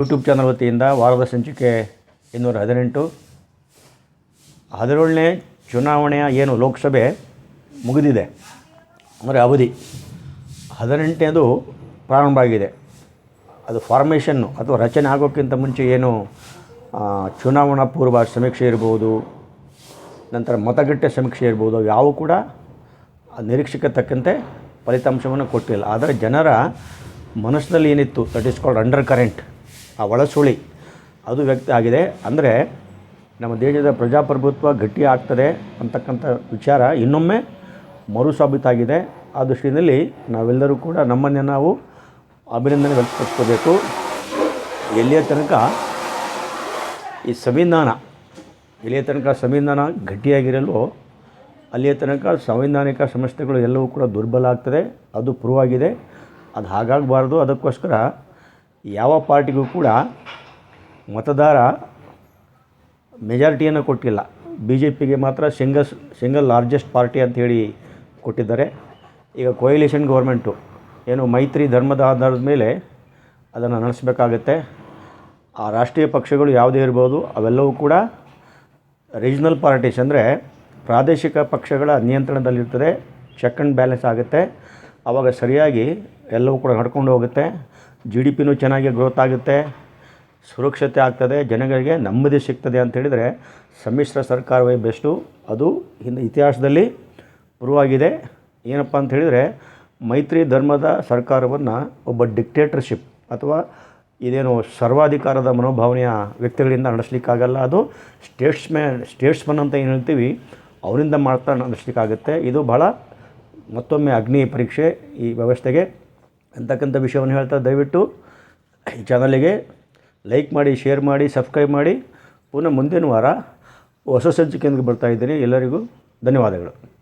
YouTube channel ವತಿಯಿಂದ ವಾರದ ಸಂಚಿಕೆ ಇನ್ನೂರ ಹದಿನೆಂಟು. ಹದಿನೇಳನೇ ಚುನಾವಣೆಯ ಏನು ಲೋಕಸಭೆ ಮುಗಿದಿದೆ. ಅಂದರೆ ಅವಧಿ ಹದಿನೆಂಟನೇದು ಪ್ರಾರಂಭ ಆಗಿದೆ. ಅದು ಫಾರ್ಮೇಷನ್ನು ಅಥವಾ ರಚನೆ ಆಗೋಕ್ಕಿಂತ ಮುಂಚೆ ಏನು ಚುನಾವಣಾ ಪೂರ್ವ ಸಮೀಕ್ಷೆ ಇರ್ಬೋದು, ನಂತರ ಮತಗಟ್ಟೆ ಸಮೀಕ್ಷೆ ಇರ್ಬೋದು ಯಾವ ಕೂಡ ನಿರೀಕ್ಷೆಗೆ ತಕ್ಕಂತೆ ಫಲಿತಾಂಶವನ್ನು ಕೊಟ್ಟಿಲ್ಲ. ಆದರೆ ಜನರ ಮನಸ್ಸಿನಲ್ಲಿ ಏನಿತ್ತು? That is called under current ಆ ಒಳಸುಳಿ. ಅದು ವ್ಯಕ್ತ ಆಗಿದೆ. ಅಂದರೆ ನಮ್ಮ ದೇಶದ ಪ್ರಜಾಪ್ರಭುತ್ವ ಗಟ್ಟಿ ಆಗ್ತದೆ ಅಂತಕ್ಕಂಥ ವಿಚಾರ ಇನ್ನೊಮ್ಮೆ ಮರು ಸಾಬೀತಾಗಿದೆ ಆ ದೃಷ್ಟಿಯಲ್ಲಿ ನಾವೆಲ್ಲರೂ ಕೂಡ ನಮ್ಮನ್ನೇ ನಾವು ಅಭಿನಂದನೆ ವ್ಯಕ್ತಪಡಿಸ್ಕೋಬೇಕು. ಎಲ್ಲಿಯ ತನಕ? ಈ ಸಂವಿಧಾನ. ಎಲ್ಲಿಯ ತನಕ ಸಂವಿಧಾನ ಗಟ್ಟಿಯಾಗಿರಲು ಅಲ್ಲಿಯ ತನಕ ಸಂವಿಧಾನಿಕ ಸಂಸ್ಥೆಗಳು ಎಲ್ಲವೂ ಕೂಡ ದುರ್ಬಲ ಆಗ್ತದೆ. ಅದು ಪ್ರೂವ್ ಆಗಿದೆ ಅದು ಹಾಗಾಗಬಾರ್ದು. ಅದಕ್ಕೋಸ್ಕರ ಯಾವ ಪಾರ್ಟಿಗೂ ಕೂಡ ಮತದಾರ ಮೆಜಾರಿಟಿಯನ್ನು ಕೊಟ್ಟಿಲ್ಲ. ಬಿ ಜೆ ಪಿಗೆ ಮಾತ್ರ ಸಿಂಗಲ್ ಸಿಂಗಲ್ ಲಾರ್ಜೆಸ್ಟ್ ಪಾರ್ಟಿ ಅಂತ ಹೇಳಿ ಕೊಟ್ಟಿದ್ದಾರೆ. ಈಗ ಕೊಯಿಲೇಷನ್ ಗೌರ್ಮೆಂಟು ಏನು ಮೈತ್ರಿ ಧರ್ಮದ ಆಧಾರದ ಮೇಲೆ ಅದನ್ನು ನಡೆಸಬೇಕಾಗತ್ತೆ. ಆ ರಾಷ್ಟ್ರೀಯ ಪಕ್ಷಗಳು ಯಾವುದೇ ಇರ್ಬೋದು, ಅವೆಲ್ಲವೂ ಕೂಡ ರೀಜ್ನಲ್ ಪಾರ್ಟೀಸ್ ಅಂದರೆ ಪ್ರಾದೇಶಿಕ ಪಕ್ಷಗಳ ನಿಯಂತ್ರಣದಲ್ಲಿರ್ತದೆ. ಚೆಕ್ ಆ್ಯಂಡ್ ಬ್ಯಾಲೆನ್ಸ್ ಆಗುತ್ತೆ. ಆವಾಗ ಸರಿಯಾಗಿ ಎಲ್ಲವೂ ಕೂಡ ನಡ್ಕೊಂಡು ಹೋಗುತ್ತೆ. ಜಿ ಡಿ ಪಿನೂ ಚೆನ್ನಾಗಿ ಗ್ರೋತ್ ಆಗುತ್ತೆ. ಸುರಕ್ಷತೆ ಆಗ್ತದೆ. ಜನಗಳಿಗೆ ನೆಮ್ಮದಿ ಸಿಗ್ತದೆ ಅಂತ ಹೇಳಿದರೆ ಸಮ್ಮಿಶ್ರ ಸರ್ಕಾರವೇ ಬೆಸ್ಟು ಅದು ಹಿಂದೆ ಇತಿಹಾಸದಲ್ಲಿ ಪ್ರೂವ್ ಆಗಿದೆ ಏನಪ್ಪ ಅಂತ ಹೇಳಿದರೆ ಮೈತ್ರಿ ಧರ್ಮದ ಸರ್ಕಾರವನ್ನು ಒಬ್ಬ ಡಿಕ್ಟೇಟರ್ಶಿಪ್ ಅಥವಾ ಇದೇನು ಸರ್ವಾಧಿಕಾರದ ಮನೋಭಾವನೆಯ ವ್ಯಕ್ತಿಗಳಿಂದ ನಡೆಸಲಿಕ್ಕಾಗಲ್ಲ. ಅದು ಸ್ಟೇಟ್ಸ್ಮ್ಯಾನ್ ಸ್ಟೇಟ್ಸ್ಮನ್ ಅಂತ ಏನು ಹೇಳ್ತೀವಿ, ಅವರಿಂದ ಮಾತ್ರ ನಡೆಸಲಿಕ್ಕಾಗುತ್ತೆ. ಇದು ಭಾಳ ಮತ್ತೊಮ್ಮೆ ಅಗ್ನಿ ಪರೀಕ್ಷೆ ಈ ವ್ಯವಸ್ಥೆಗೆ ಅಂತಕ್ಕಂಥ ವಿಷಯವನ್ನು ಹೇಳ್ತಾ ದಯವಿಟ್ಟು ಈ ಚಾನಲಿಗೆ ಲೈಕ್ ಮಾಡಿ, ಶೇರ್ ಮಾಡಿ, ಸಬ್ಸ್ಕ್ರೈಬ್ ಮಾಡಿ. ಪುನಃ ಮುಂದಿನ ವಾರ ಹೊಸ ಸಂಚಿಕೆಯೊಂದಿಗೆ ಬರ್ತಾ ಇದ್ದೀನಿ. ಎಲ್ಲರಿಗೂ ಧನ್ಯವಾದಗಳು.